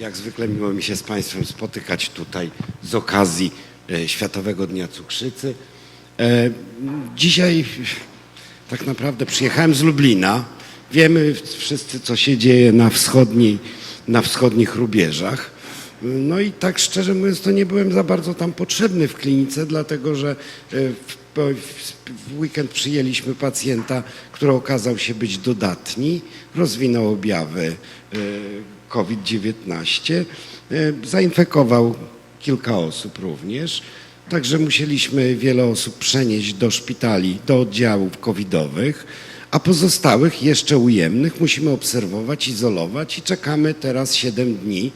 Jak zwykle miło mi się z Państwem spotykać tutaj z okazji e, Światowego Dnia Cukrzycy. E, Dzisiaj tak naprawdę przyjechałem z Lublina. Wiemy wszyscy, co się dzieje na, wschodniej, na wschodnich rubieżach. No i tak szczerze mówiąc, to nie byłem za bardzo tam potrzebny w klinice, dlatego że e, w, weekend przyjęliśmy pacjenta, który okazał się być dodatni, rozwinął objawy COVID-19, e, zainfekował kilka osób również. Także musieliśmy wiele osób przenieść do szpitali, do oddziałów covidowych, a pozostałych, jeszcze ujemnych, musimy obserwować, izolować i czekamy teraz 7 dni.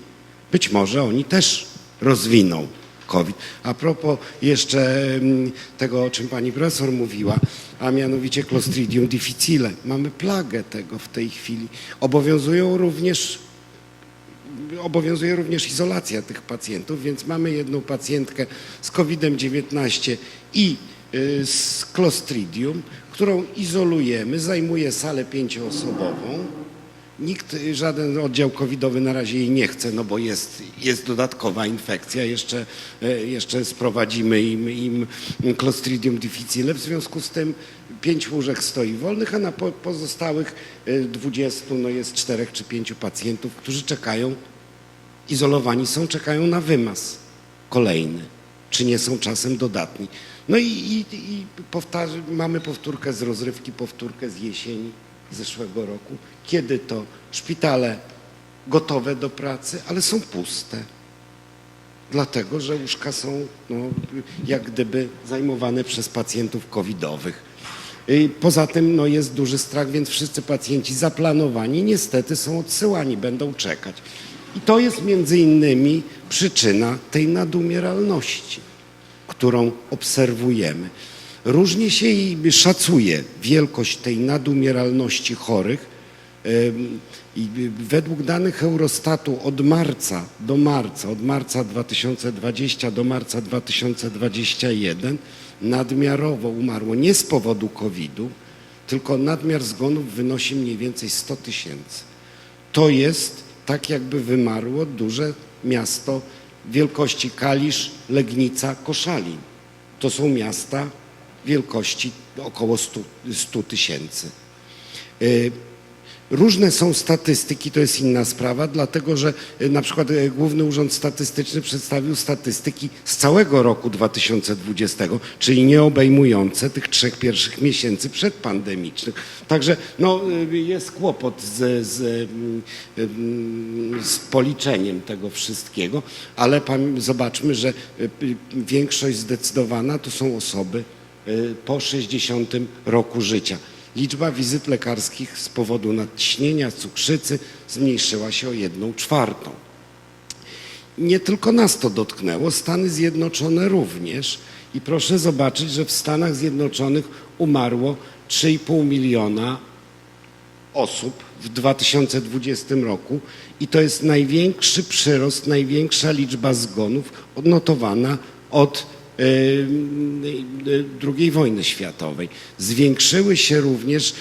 Być może oni też rozwiną COVID. A propos jeszcze mm, tego, o czym pani profesor mówiła, a mianowicie Clostridium difficile. Mamy plagę tego w tej chwili. Obowiązują również obowiązuje również izolacja tych pacjentów, więc mamy jedną pacjentkę z COVID-19 i y, z Clostridium, którą izolujemy, zajmuje salę pięcioosobową. Nikt, y, żaden oddział covidowy na razie jej nie chce, no bo jest, jest dodatkowa infekcja. Jeszcze, e, jeszcze sprowadzimy im, im Clostridium difficile. W związku z tym pięć łóżek stoi wolnych, a na po, pozostałych e, 20 no jest czterech czy pięciu pacjentów, którzy czekają, izolowani są, czekają na wymaz kolejny. Czy nie są czasem dodatni. No i, i, i mamy powtórkę z rozrywki, powtórkę z jesieni zeszłego roku, kiedy to szpitale gotowe do pracy, ale są puste. Dlatego, że łóżka są no, jak gdyby zajmowane przez pacjentów covidowych. Y, Poza tym no, jest duży strach, więc wszyscy pacjenci zaplanowani niestety są odsyłani, będą czekać. I to jest między innymi przyczyna tej nadumieralności, którą obserwujemy. Różnie się i szacuje wielkość tej nadumieralności chorych. I według danych Eurostatu od marca do marca, od marca 2020 do marca 2021 nadmiarowo umarło nie z powodu COVID-u, tylko nadmiar zgonów wynosi mniej więcej 100 tysięcy. To jest tak jakby wymarło duże miasto wielkości Kalisz, Legnica, Koszalin. To są miasta wielkości około 100 100 tysięcy. Różne są statystyki, to jest inna sprawa, dlatego że y, na przykład y, Główny Urząd Statystyczny przedstawił statystyki z całego roku 2020, czyli nie obejmujące tych trzech pierwszych miesięcy przedpandemicznych. Także no, y, jest kłopot z, z, mm, z policzeniem tego wszystkiego, ale zobaczmy, że większość zdecydowana to są osoby po 60 roku życia. Liczba wizyt lekarskich z powodu nadciśnienia, cukrzycy zmniejszyła się o jedną czwartą. Nie tylko nas to dotknęło, Stany Zjednoczone również. I proszę zobaczyć, że w Stanach Zjednoczonych umarło 3,5 miliona osób w 2020 roku i to jest największy przyrost, największa liczba zgonów odnotowana od II wojny światowej. Zwiększyły się również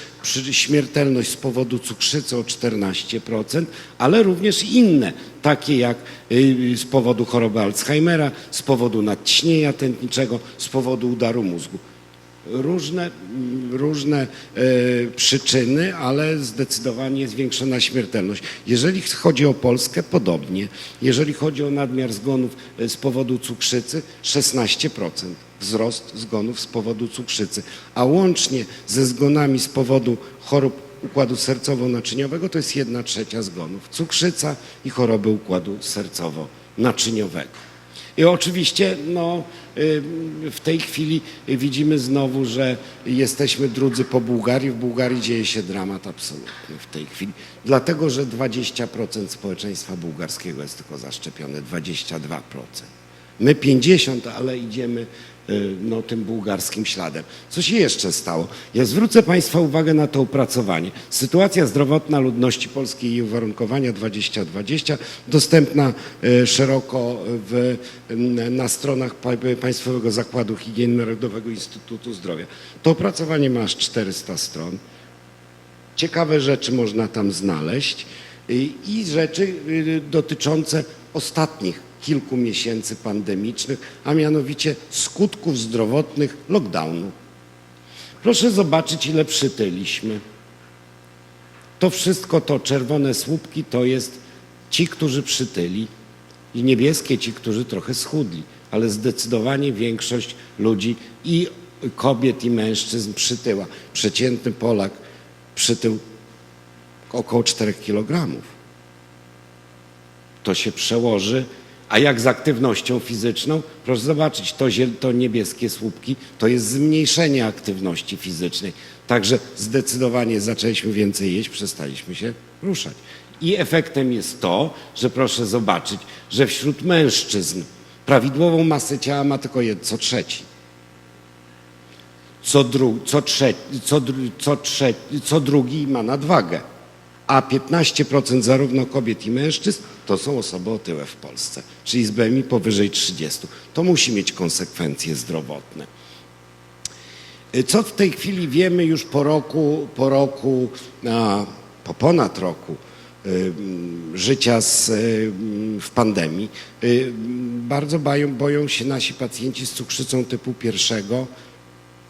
śmiertelność z powodu cukrzycy o 14%, ale również inne, takie jak e, z powodu choroby Alzheimera, z powodu nadciśnienia tętniczego, z powodu udaru mózgu różne, różne e, przyczyny, ale zdecydowanie zwiększona śmiertelność. Jeżeli chodzi o Polskę, podobnie. Jeżeli chodzi o nadmiar zgonów e, z powodu cukrzycy, 16% wzrost zgonów z powodu cukrzycy, a łącznie ze zgonami z powodu chorób układu sercowo-naczyniowego to jest 1 trzecia zgonów. Cukrzyca i choroby układu sercowo-naczyniowego. I oczywiście no, y, w tej chwili widzimy znowu, że jesteśmy drudzy po Bułgarii. W Bułgarii dzieje się dramat absolutny w tej chwili. Dlatego, że 20% społeczeństwa bułgarskiego jest tylko zaszczepione, 22%. My 50, ale idziemy no, tym bułgarskim śladem. Co się jeszcze stało? Ja zwrócę Państwa uwagę na to opracowanie. Sytuacja zdrowotna ludności polskiej i uwarunkowania 2020 dostępna y, szeroko w, n- na stronach pa- Państwowego Zakładu Higieny Narodowego Instytutu Zdrowia. To opracowanie ma aż 400 stron. Ciekawe rzeczy można tam znaleźć. Y, I rzeczy y, dotyczące ostatnich kilku miesięcy pandemicznych, a mianowicie skutków zdrowotnych lockdownu. Proszę zobaczyć, ile przytyliśmy. To wszystko, to czerwone słupki, to jest ci, którzy przytyli i niebieskie ci, którzy trochę schudli, ale zdecydowanie większość ludzi i kobiet i mężczyzn przytyła. Przeciętny Polak przytył około 4 kg. To się przełoży. A jak z aktywnością fizyczną? Proszę zobaczyć, to, to niebieskie słupki to jest zmniejszenie aktywności fizycznej. Także zdecydowanie zaczęliśmy więcej jeść, przestaliśmy się ruszać. I efektem jest to, że proszę zobaczyć, że wśród mężczyzn prawidłową masę ciała ma tylko co trzeci co, dru, co, trze, co, dru, co, trze, co drugi ma nadwagę. A 15% zarówno kobiet i mężczyzn to są osoby otyłe w Polsce, czyli z BMI powyżej 30. To musi mieć konsekwencje zdrowotne. Co w tej chwili wiemy już po roku, po roku, a, po ponad roku y, życia z, y, w pandemii? Y, Bardzo bają, boją się nasi pacjenci z cukrzycą typu pierwszego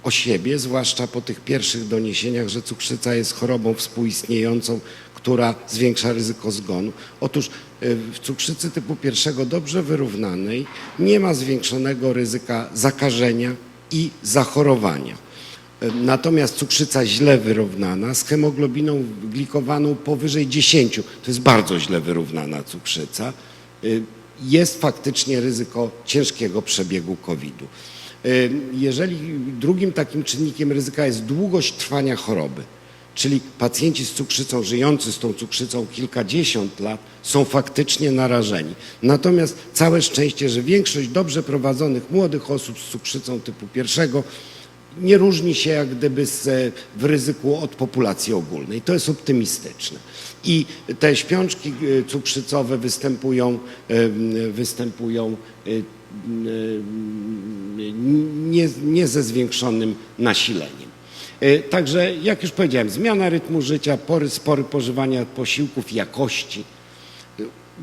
o siebie, zwłaszcza po tych pierwszych doniesieniach, że cukrzyca jest chorobą współistniejącą, która zwiększa ryzyko zgonu. Otóż y, w cukrzycy typu pierwszego dobrze wyrównanej nie ma zwiększonego ryzyka zakażenia i zachorowania. Y, Natomiast cukrzyca źle wyrównana z hemoglobiną glikowaną powyżej 10, to jest bardzo źle wyrównana cukrzyca, y, jest faktycznie ryzyko ciężkiego przebiegu COVID-u. Jeżeli drugim takim czynnikiem ryzyka jest długość trwania choroby, czyli pacjenci z cukrzycą, żyjący z tą cukrzycą kilkadziesiąt lat, są faktycznie narażeni. Natomiast całe szczęście, że większość dobrze prowadzonych młodych osób z cukrzycą typu pierwszego nie różni się jak gdyby z, e, w ryzyku od populacji ogólnej. To jest optymistyczne. I te śpiączki e, cukrzycowe występują, występują e, nie, nie ze zwiększonym nasileniem. E, Także, jak już powiedziałem, zmiana rytmu życia, pory, spory pożywania posiłków, jakości.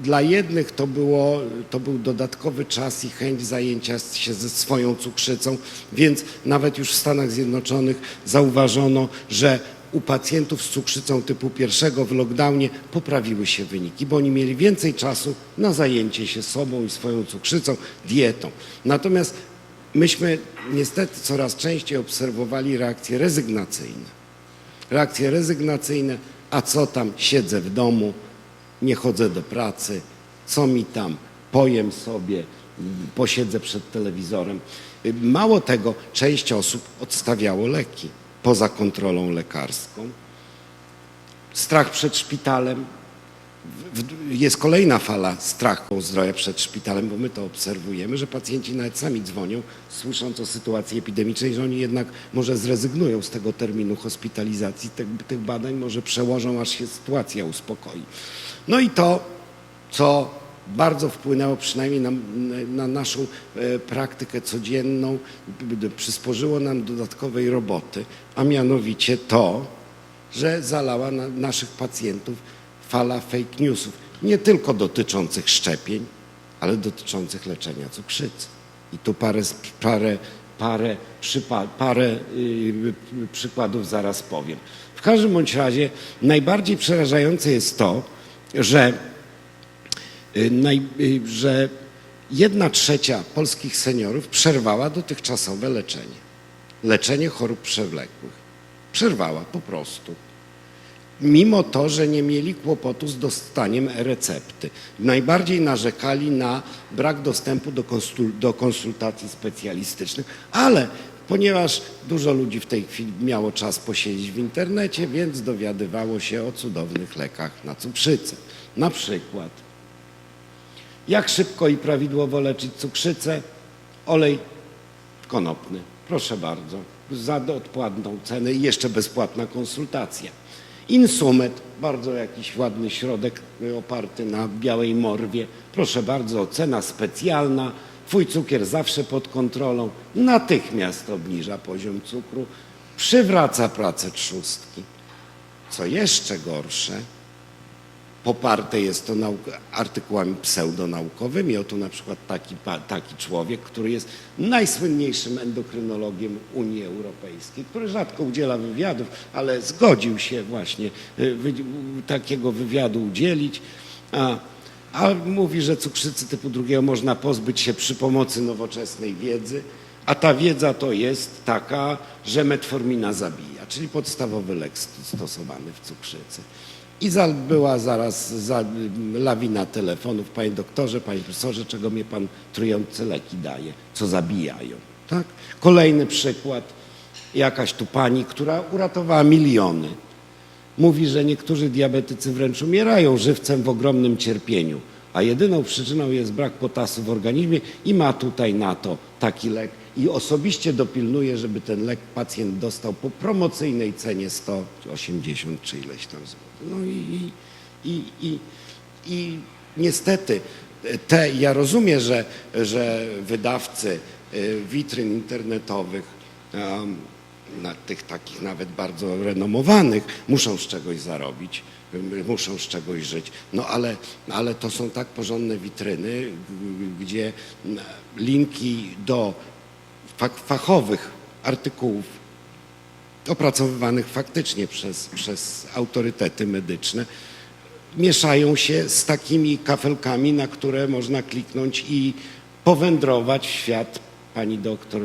Dla jednych to, było, to był dodatkowy czas i chęć zajęcia się ze swoją cukrzycą, więc nawet już w Stanach Zjednoczonych zauważono, że u pacjentów z cukrzycą typu pierwszego w lockdownie poprawiły się wyniki, bo oni mieli więcej czasu na zajęcie się sobą i swoją cukrzycą, dietą. Natomiast myśmy niestety coraz częściej obserwowali reakcje rezygnacyjne. Reakcje rezygnacyjne, a co tam, siedzę w domu, nie chodzę do pracy, co mi tam, pojem sobie, posiedzę przed telewizorem. Mało tego, część osób odstawiało leki poza kontrolą lekarską. Strach przed szpitalem. Jest kolejna fala strachu o zdrowie przed szpitalem, bo my to obserwujemy, że pacjenci nawet sami dzwonią, słysząc o sytuacji epidemicznej, że oni jednak może zrezygnują z tego terminu hospitalizacji, tych badań, może przełożą, aż się sytuacja uspokoi. No i to, co bardzo wpłynęło przynajmniej na, na naszą e, praktykę codzienną, przysporzyło nam dodatkowej roboty, a mianowicie to, że zalała na naszych pacjentów fala fake newsów, nie tylko dotyczących szczepień, ale dotyczących leczenia cukrzycy. I tu parę, parę, parę, przypa- parę yy, przykładów zaraz powiem. W każdym bądź razie najbardziej przerażające jest to, że że jedna trzecia polskich seniorów przerwała dotychczasowe leczenie. Leczenie chorób przewlekłych. Przerwała po prostu. Mimo to, że nie mieli kłopotu z dostaniem e-recepty. Najbardziej narzekali na brak dostępu do, konsul, do konsultacji specjalistycznych, ale ponieważ dużo ludzi w tej chwili miało czas posiedzieć w internecie, więc dowiadywało się o cudownych lekach na cukrzycę. Na przykład jak szybko i prawidłowo leczyć cukrzycę? Olej konopny. Proszę bardzo. Za odpłatną cenę i jeszcze bezpłatna konsultacja. Insumet, bardzo jakiś ładny środek y, oparty na białej morwie. Proszę bardzo, cena specjalna. Twój cukier zawsze pod kontrolą. Natychmiast obniża poziom cukru. Przywraca pracę trzustki. Co jeszcze gorsze, Poparte jest to artykułami pseudonaukowymi. Oto na przykład taki, taki człowiek, który jest najsłynniejszym endokrynologiem Unii Europejskiej, który rzadko udziela wywiadów, ale zgodził się właśnie y, wy- takiego wywiadu udzielić. A, a mówi, że cukrzycy typu drugiego można pozbyć się przy pomocy nowoczesnej wiedzy, a ta wiedza to jest taka, że metformina zabija, czyli podstawowy lek st- stosowany w cukrzycy. I za, była zaraz za, lawina telefonów, panie doktorze, panie profesorze, czego mnie pan trujące leki daje, co zabijają. Tak? Kolejny przykład, jakaś tu pani, która uratowała miliony. Mówi, że niektórzy diabetycy wręcz umierają żywcem w ogromnym cierpieniu, a jedyną przyczyną jest brak potasu w organizmie i ma tutaj na to taki lek i osobiście dopilnuje, żeby ten lek pacjent dostał po promocyjnej cenie 180 czy ileś tam złotych. No i, i, i, i niestety te, ja rozumiem, że, że wydawcy y, witryn internetowych tych takich nawet bardzo renomowanych, muszą z czegoś zarobić, muszą z czegoś żyć. No ale, ale to są tak porządne witryny, gdzie linki do fachowych artykułów opracowywanych faktycznie przez, przez autorytety medyczne, mieszają się z takimi kafelkami, na które można kliknąć i powędrować w świat pani doktor,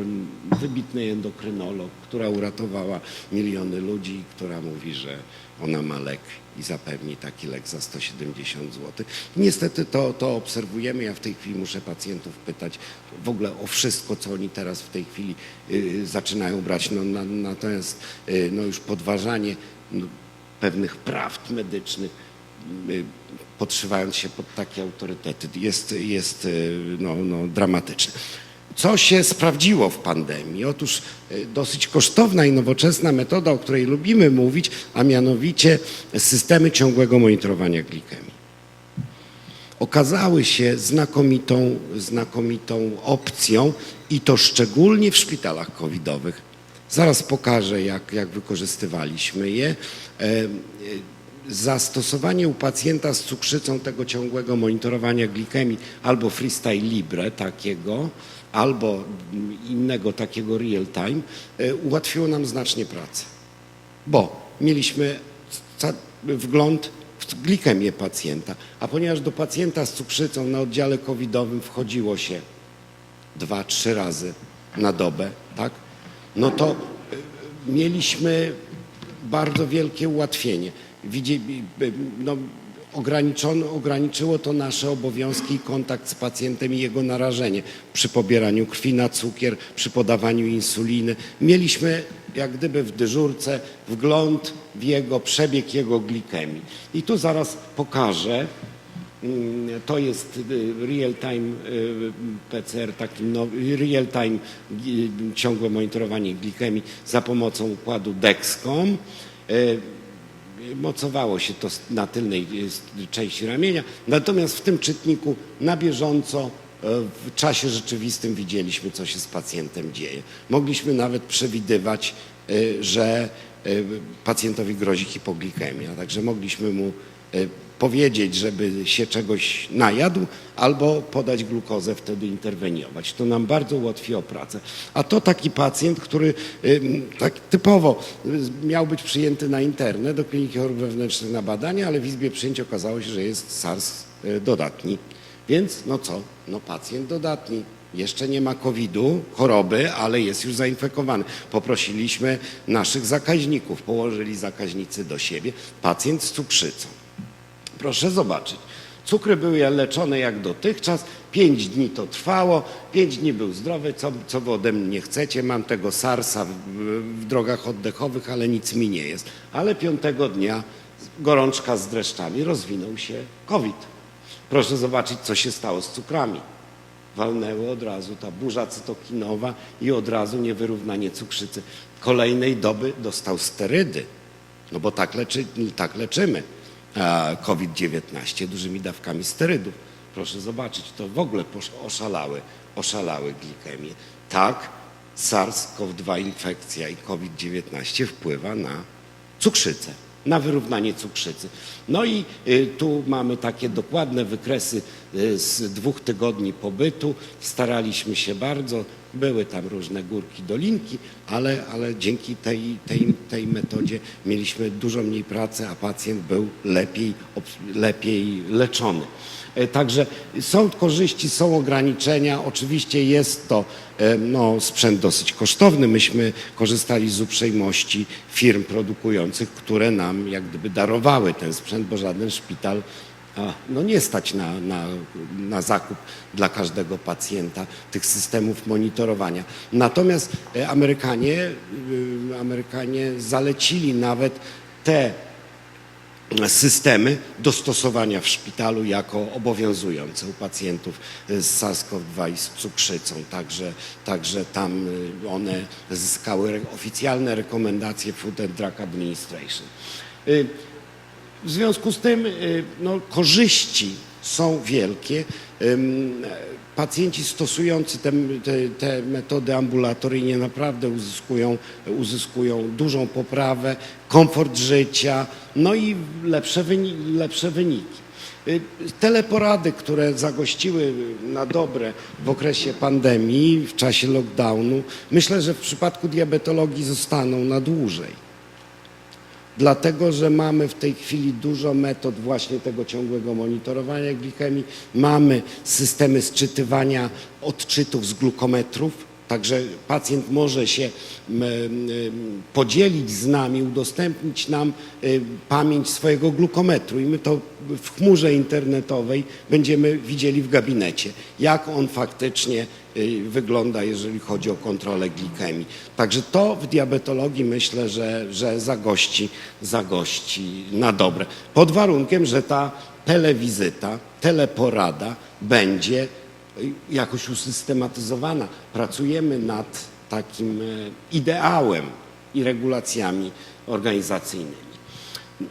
wybitny endokrynolog, która uratowała miliony ludzi, która mówi, że ona ma lek i zapewni taki lek za 170 zł. Niestety to, to obserwujemy. Ja w tej chwili muszę pacjentów pytać w ogóle o wszystko, co oni teraz w tej chwili y, zaczynają brać. No, na, natomiast y, no, już podważanie no, pewnych prawd medycznych y, podszywając się pod takie autorytety jest, jest y, no, no, dramatyczne. Co się sprawdziło w pandemii? Otóż y, dosyć kosztowna i nowoczesna metoda, o której lubimy mówić, a mianowicie systemy ciągłego monitorowania glikemii. Okazały się znakomitą, znakomitą opcją i to szczególnie w szpitalach covidowych. Zaraz pokażę, jak, jak wykorzystywaliśmy je. E, e, Zastosowanie u pacjenta z cukrzycą tego ciągłego monitorowania glikemii albo freestyle libre takiego, albo innego takiego real time e, ułatwiło nam znacznie pracę. Bo mieliśmy wgląd w glikemię pacjenta, a ponieważ do pacjenta z cukrzycą na oddziale covidowym wchodziło się dwa, trzy razy na dobę, tak, no to y, mieliśmy bardzo wielkie ułatwienie. Y, no, ograniczono, ograniczyło to nasze obowiązki i kontakt z pacjentem i jego narażenie przy pobieraniu krwi na cukier, przy podawaniu insuliny. Mieliśmy jak gdyby w dyżurce wgląd w jego przebieg jego glikemii. I tu zaraz pokażę. Mm, To jest y, real-time y, PCR, taki nowy, real-time gi- ciągłe monitorowanie glikemii za pomocą układu Dexcom. Mocowało się to na tylnej s- części ramienia, natomiast w tym czytniku na bieżąco e, w czasie rzeczywistym widzieliśmy, co się z pacjentem dzieje. Mogliśmy nawet przewidywać, y, że pacjentowi grozi hipoglikemia, także mogliśmy mu powiedzieć, żeby się czegoś najadł, albo podać glukozę, wtedy interweniować. To nam bardzo ułatwiło pracę. A to taki pacjent, który tak typowo y, miał być przyjęty na internę do kliniki chorób wewnętrznych na badania, ale w izbie przyjęć okazało się, że jest SARS y, dodatni. Więc no co? No pacjent dodatni. Jeszcze nie ma COVID-u, choroby, ale jest już zainfekowany. Poprosiliśmy naszych zakaźników, położyli zakaźnicy do siebie. Pacjent z cukrzycą. Proszę zobaczyć. Cukry były leczone jak dotychczas, pięć dni to trwało, pięć dni był zdrowy, co, co wy ode mnie chcecie, mam tego SARS-a w, w drogach oddechowych, ale nic mi nie jest. Ale piątego dnia gorączka z dreszczami, rozwinął się COVID. Proszę zobaczyć, co się stało z cukrami. Walnęły od razu ta burza cytokinowa i od razu niewyrównanie cukrzycy. Kolejnej doby dostał sterydy, no bo tak, leczy, tak leczymy COVID-19 dużymi dawkami sterydów. Proszę zobaczyć, to w ogóle oszalały, oszalały glikemie. Tak, SARS-CoV-2 infekcja i COVID-19 wpływa na cukrzycę. na wyrównanie cukrzycy. No i y, tu mamy takie dokładne wykresy z dwóch tygodni pobytu. Staraliśmy się bardzo, były tam różne górki, dolinki, ale, ale dzięki tej, tej, tej metodzie mieliśmy dużo mniej pracy, a pacjent był lepiej, lepiej leczony. E, Także są korzyści, są ograniczenia. Oczywiście jest to e, no, sprzęt dosyć kosztowny. Myśmy korzystali z uprzejmości firm produkujących, które nam jak gdyby darowały ten sprzęt, bo żaden szpital no nie stać na, na, na zakup dla każdego pacjenta tych systemów monitorowania. Natomiast e, Amerykanie, y, Amerykanie zalecili nawet te systemy do stosowania w szpitalu jako obowiązujące u pacjentów z SARS-CoV-2 i z cukrzycą. Także, także tam y, one zyskały oficjalne rekomendacje Food and Drug Administration. W związku z tym y, no, korzyści są wielkie. Pacjenci stosujący te, te, te metody ambulatoryjnie naprawdę uzyskują, uzyskują dużą poprawę, komfort życia, no i lepsze, lepsze wyniki. Y, Teleporady, które zagościły na dobre w okresie pandemii, w czasie lockdownu, myślę, że w przypadku diabetologii zostaną na dłużej dlatego że mamy w tej chwili dużo metod właśnie tego ciągłego monitorowania glikemii. Mamy systemy sczytywania odczytów z glukometrów, także pacjent może się podzielić z nami, udostępnić nam y, pamięć swojego glukometru i my to w chmurze internetowej będziemy widzieli w gabinecie, jak on faktycznie y, wygląda, jeżeli chodzi o kontrolę glikemii. Także to w diabetologii myślę, że, że zagości, zagości na dobre. Pod warunkiem, że ta telewizyta, teleporada będzie jakoś usystematyzowana. Pracujemy nad takim e, ideałem i regulacjami organizacyjnymi.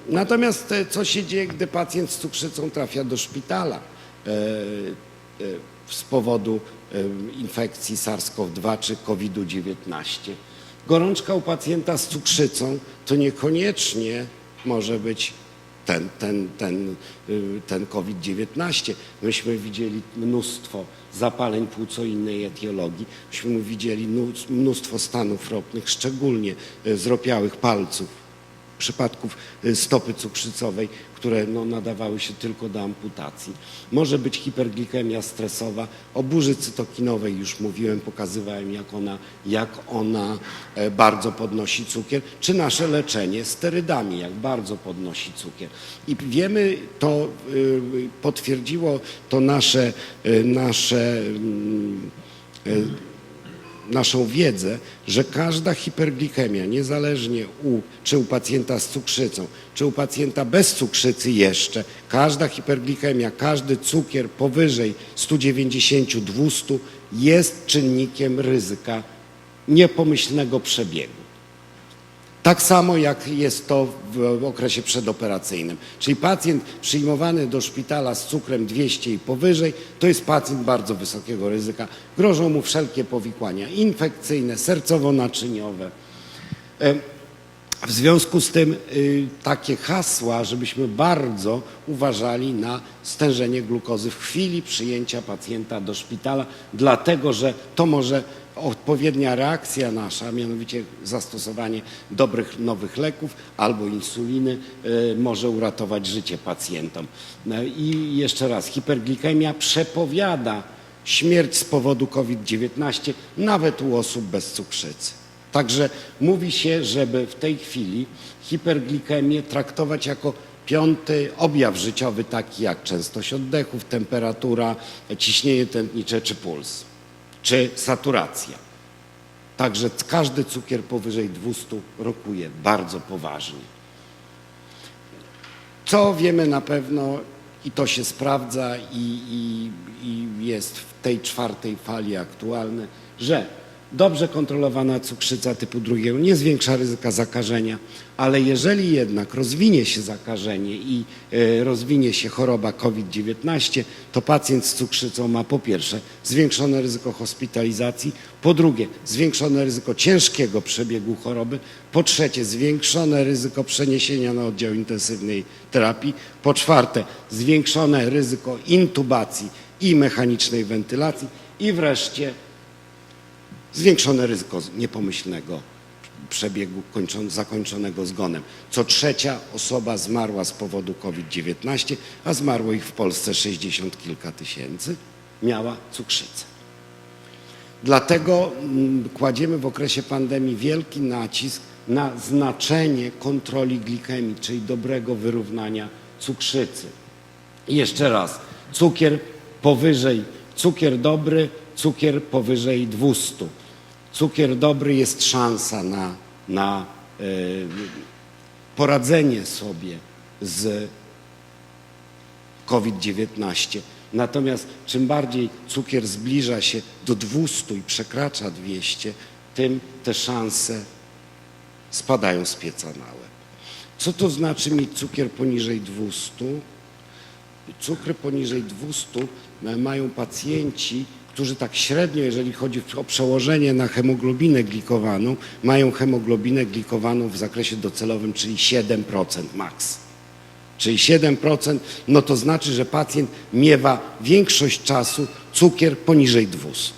Natomiast e, co się dzieje, gdy pacjent z cukrzycą trafia do szpitala e, z powodu infekcji SARS-CoV-2 czy COVID-19? Gorączka u pacjenta z cukrzycą to niekoniecznie może być ten, ten, ten, y, ten COVID-19. Myśmy widzieli mnóstwo zapaleń płuco-innej etiologii. Myśmy widzieli mnóstwo- stanów ropnych, szczególnie y, zropiałych palców przypadków y, stopy cukrzycowej, które no, nadawały się tylko do amputacji. Może być hiperglikemia stresowa, o burzy cytokinowej już mówiłem, pokazywałem jak ona, jak ona e, bardzo podnosi cukier, czy nasze leczenie sterydami, jak bardzo podnosi cukier. I wiemy, to y, potwierdziło to nasze, y, nasze mm, naszą wiedzę, że każda hiperglikemia, niezależnie u, czy u pacjenta z cukrzycą, czy u pacjenta bez cukrzycy jeszcze, każda hiperglikemia, każdy cukier powyżej 190-200 jest czynnikiem ryzyka niepomyślnego przebiegu. Tak samo jak jest to w okresie przedoperacyjnym. Czyli pacjent przyjmowany do szpitala z cukrem 200 i powyżej, to jest pacjent bardzo wysokiego ryzyka. Grożą mu wszelkie powikłania infekcyjne, sercowo-naczyniowe. W związku z tym y, takie hasła, żebyśmy bardzo uważali na stężenie glukozy w chwili przyjęcia pacjenta do szpitala, dlatego że to może odpowiednia reakcja nasza, mianowicie zastosowanie dobrych nowych leków albo insuliny y, może uratować życie pacjentom. No I jeszcze raz, hiperglikemia przepowiada śmierć z powodu COVID-19 nawet u osób bez cukrzycy. Także mówi się, żeby w tej chwili hiperglikemię traktować jako piąty objaw życiowy, taki jak częstość oddechów, temperatura, ciśnienie tętnicze czy puls, czy saturacja. Także każdy cukier powyżej 200 rokuje bardzo poważnie. Co wiemy na pewno i to się sprawdza i, i, i jest w tej czwartej fali aktualne, że dobrze kontrolowana cukrzyca typu drugiego nie zwiększa ryzyka zakażenia, ale jeżeli jednak rozwinie się zakażenie i e, rozwinie się choroba COVID-19, to pacjent z cukrzycą ma po pierwsze zwiększone ryzyko hospitalizacji, po drugie zwiększone ryzyko ciężkiego przebiegu choroby, po trzecie zwiększone ryzyko przeniesienia na oddział intensywnej terapii, po czwarte zwiększone ryzyko intubacji i mechanicznej wentylacji i wreszcie zwiększone ryzyko niepomyślnego przebiegu kończon- zakończonego zgonem. Co trzecia osoba zmarła z powodu COVID-19, a zmarło ich w Polsce 60 kilka tysięcy, miała cukrzycę. Dlatego mm, kładziemy w okresie pandemii wielki nacisk na znaczenie kontroli glikemii, czyli dobrego wyrównania cukrzycy. I jeszcze raz, cukier powyżej, cukier dobry, cukier powyżej 200. Cukier dobry jest szansa na, na e, poradzenie sobie z COVID-19. Natomiast czym bardziej cukier zbliża się do 200 i przekracza 200, tym te szanse spadają z pieca na łeb. Co to znaczy mieć cukier poniżej 200? Cukry poniżej 200 mają pacjenci, którzy tak średnio, jeżeli chodzi o przełożenie na hemoglobinę glikowaną, mają hemoglobinę glikowaną w zakresie docelowym, czyli 7% maks. Czyli 7%, no to znaczy, że pacjent miewa większość czasu cukier poniżej 200.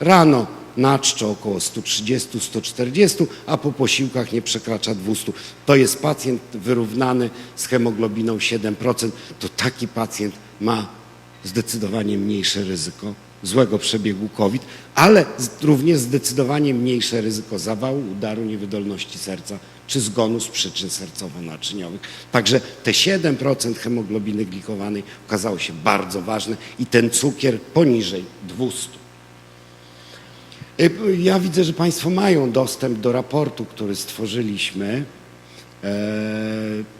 Rano na czczo około 130-140, a po posiłkach nie przekracza 200. To jest pacjent wyrównany z hemoglobiną 7%. To taki pacjent ma zdecydowanie mniejsze ryzyko złego przebiegu COVID, ale również zdecydowanie mniejsze ryzyko zawału, udaru, niewydolności serca czy zgonu z przyczyn sercowo-naczyniowych. Także te 7% hemoglobiny glikowanej okazało się bardzo ważne i ten cukier poniżej 200. Y, Ja widzę, że Państwo mają dostęp do raportu, który stworzyliśmy. E,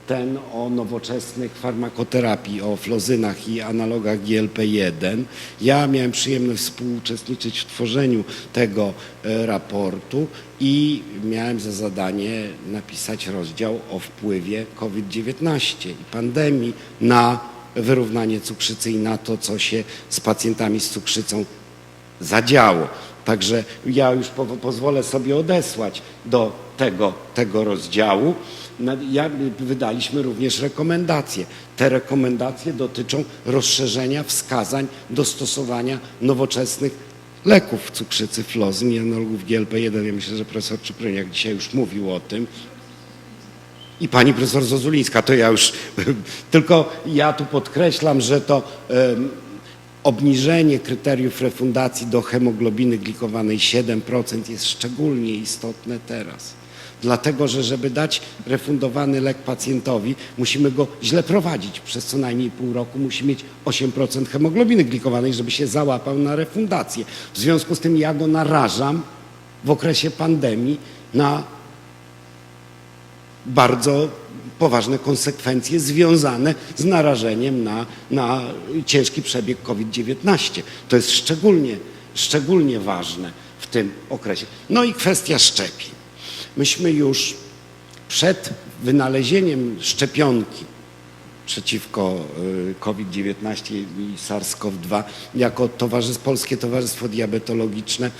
Ten o nowoczesnych farmakoterapii, o flozynach i analogach GLP-1. Ja miałem przyjemność współuczestniczyć w tworzeniu tego e, raportu i miałem za zadanie napisać rozdział o wpływie COVID-19 i pandemii na wyrównanie cukrzycy i na to, co się z pacjentami z cukrzycą zadziało. Także ja już po, pozwolę sobie odesłać do tego, tego rozdziału. Ja, wydaliśmy również rekomendacje. Te rekomendacje dotyczą rozszerzenia wskazań do stosowania nowoczesnych leków cukrzycy, flozyn i analogów GLP-1. Ja myślę, że profesor Czypryniak dzisiaj już mówił o tym. I pani profesor Zozulińska, to ja już, tylko ja tu podkreślam, że to obniżenie kryteriów refundacji do hemoglobiny glikowanej 7% jest szczególnie istotne teraz. Dlatego, że żeby dać refundowany lek pacjentowi, musimy go źle prowadzić. Przez co najmniej pół roku musi mieć 8% hemoglobiny glikowanej, żeby się załapał na refundację. W związku z tym ja go narażam w okresie pandemii na bardzo poważne konsekwencje związane z narażeniem na, na ciężki przebieg COVID-19. To jest szczególnie, szczególnie ważne w tym okresie. No i kwestia szczepień. Myśmy już przed wynalezieniem szczepionki przeciwko y, COVID-19 i SARS-CoV-2 jako towarzystwo, Polskie Towarzystwo Diabetologiczne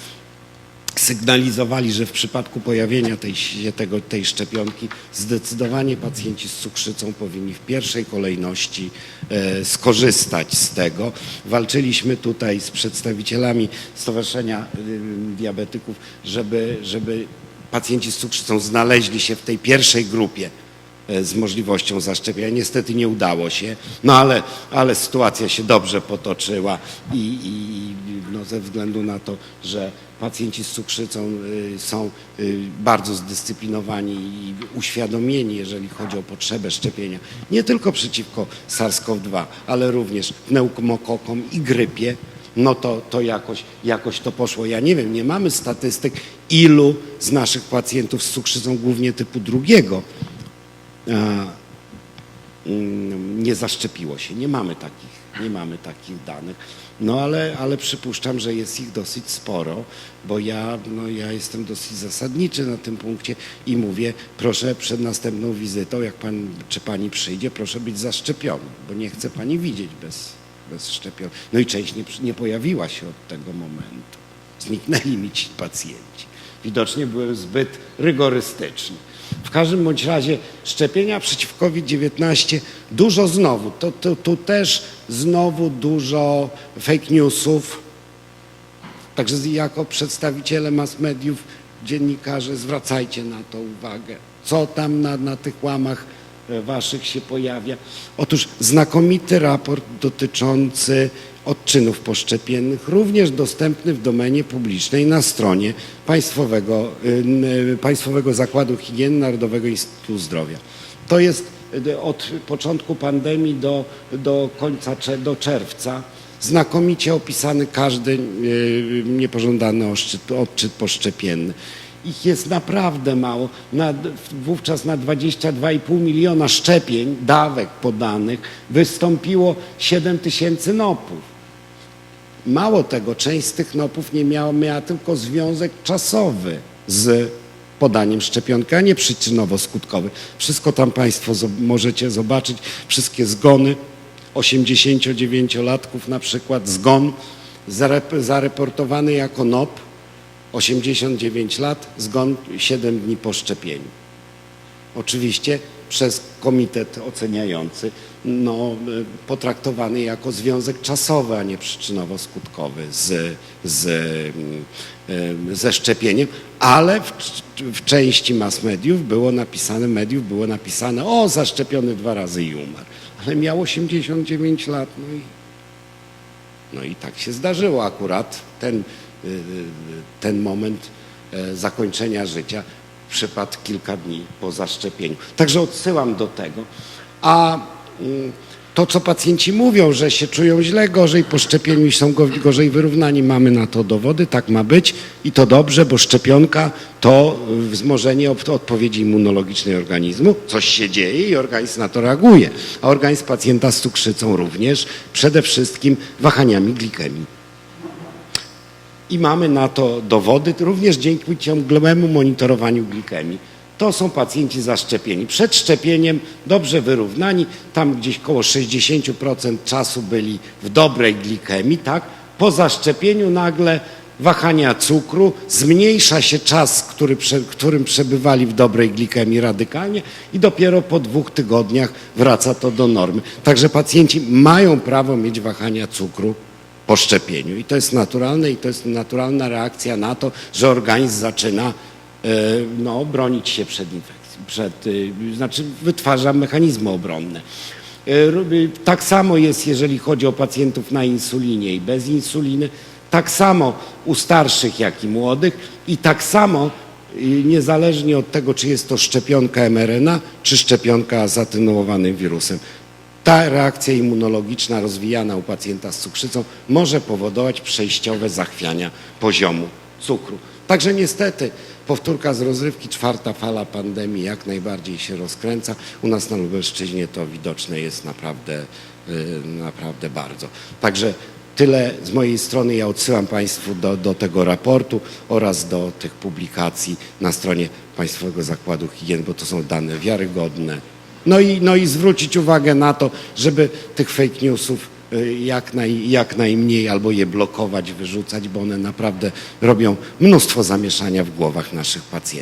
sygnalizowali, że w przypadku pojawienia tej, tego, tej szczepionki zdecydowanie pacjenci z cukrzycą powinni w pierwszej kolejności e, skorzystać z tego. Walczyliśmy tutaj z przedstawicielami Stowarzyszenia y, Diabetyków, żeby, żeby pacjenci z cukrzycą znaleźli się w tej pierwszej grupie e, z możliwością zaszczepienia. Niestety nie udało się, no ale, ale sytuacja się dobrze potoczyła i, i no ze względu na to, że pacjenci z cukrzycą y, są y, bardzo zdyscyplinowani i uświadomieni, jeżeli chodzi o potrzebę szczepienia, nie tylko przeciwko SARS-CoV-2, ale również pneumokokom i grypie, no to, to jakoś, jakoś to poszło. Ja nie wiem, nie mamy statystyk, ilu z naszych pacjentów z cukrzycą, głównie typu drugiego, nie zaszczepiło się. Nie mamy takich, nie mamy takich danych. No ale, ale przypuszczam, że jest ich dosyć sporo, bo ja, no, ja jestem dosyć zasadniczy na tym punkcie i mówię, proszę przed następną wizytą, jak pan czy pani przyjdzie, proszę być zaszczepiony, bo nie chcę pani widzieć bez, bez szczepionki. No i część nie, nie pojawiła się od tego momentu. Zniknęli mi ci pacjenci. Widocznie byłem zbyt rygorystyczny. W każdym bądź razie szczepienia przeciw COVID-19 dużo znowu, to, to, tu też znowu dużo fake newsów. Także jako przedstawiciele mass mediów, dziennikarze, zwracajcie na to uwagę. Co tam na, na tych łamach e, waszych się pojawia? Otóż znakomity raport dotyczący odczynów poszczepiennych, również dostępny w domenie publicznej na stronie Państwowego, y, n- Państwowego Zakładu Higieny Narodowego Instytutu Zdrowia. To jest y, od początku pandemii do, do końca, do czerwca znakomicie opisany każdy y, niepożądany odczyt, odczyt poszczepienny. Ich jest naprawdę mało. Na, wówczas na 22,5 miliona szczepień, dawek podanych, wystąpiło 7 tysięcy nopów. Mało tego, część z tych nopów nie miała, miała tylko związek czasowy z podaniem szczepionki, a nie przyczynowo-skutkowy. Wszystko tam Państwo możecie zobaczyć, wszystkie zgony 89-latków na przykład, zgon zarep- zareportowany jako NOP, 89 lat, zgon 7 dni po szczepieniu. Oczywiście przez komitet oceniający no, y, potraktowany jako związek czasowy, a nie przyczynowo-skutkowy z, z, y, ze szczepieniem, ale w, w części mass mediów było napisane, mediów było napisane, o zaszczepiony dwa razy i umarł, ale miał 89 lat, no i no i tak się zdarzyło akurat. Ten, y, ten moment e, zakończenia życia przypadł kilka dni po zaszczepieniu. Także odsyłam do tego. A mm, to, co pacjenci mówią, że się czują źle, gorzej po szczepieniu i są go- gorzej wyrównani, mamy na to dowody, tak ma być i to dobrze, bo szczepionka to y, wzmożenie od- odpowiedzi immunologicznej organizmu. Coś się dzieje i organizm na to reaguje. A organizm pacjenta z cukrzycą również, przede wszystkim wahaniami glikemii. I mamy na to dowody również dzięki ciągłemu monitorowaniu glikemii. To są pacjenci zaszczepieni. Przed szczepieniem dobrze wyrównani, tam gdzieś koło 60% czasu byli w dobrej glikemii, tak? Po zaszczepieniu nagle wahania cukru, zmniejsza się czas, który, którym przebywali w dobrej glikemii radykalnie i dopiero po dwóch tygodniach wraca to do normy. Także pacjenci mają prawo mieć wahania cukru po szczepieniu. I to jest naturalne i to jest naturalna reakcja na to, że organizm zaczyna e, no, bronić się przed infekcją, przed, y, znaczy wytwarza mechanizmy obronne. E, Tak samo jest, jeżeli chodzi o pacjentów na insulinie i bez insuliny, tak samo u starszych, jak i młodych i tak samo niezależnie od tego, czy jest to szczepionka mRNA, czy szczepionka z atenuowanym wirusem. Ta reakcja immunologiczna rozwijana u pacjenta z cukrzycą może powodować przejściowe zachwiania poziomu cukru. Także niestety powtórka z rozrywki, czwarta fala pandemii jak najbardziej się rozkręca. U nas na Lubelszczyźnie to widoczne jest naprawdę, y, naprawdę bardzo. Także tyle z mojej strony. Ja odsyłam Państwu do, do tego raportu oraz do tych publikacji na stronie Państwowego Zakładu Higieny, bo to są dane wiarygodne, no i, no i zwrócić uwagę na to, żeby tych fake newsów y, jak, naj, jak najmniej albo je blokować, wyrzucać, bo one naprawdę robią mnóstwo zamieszania w głowach naszych pacjentów.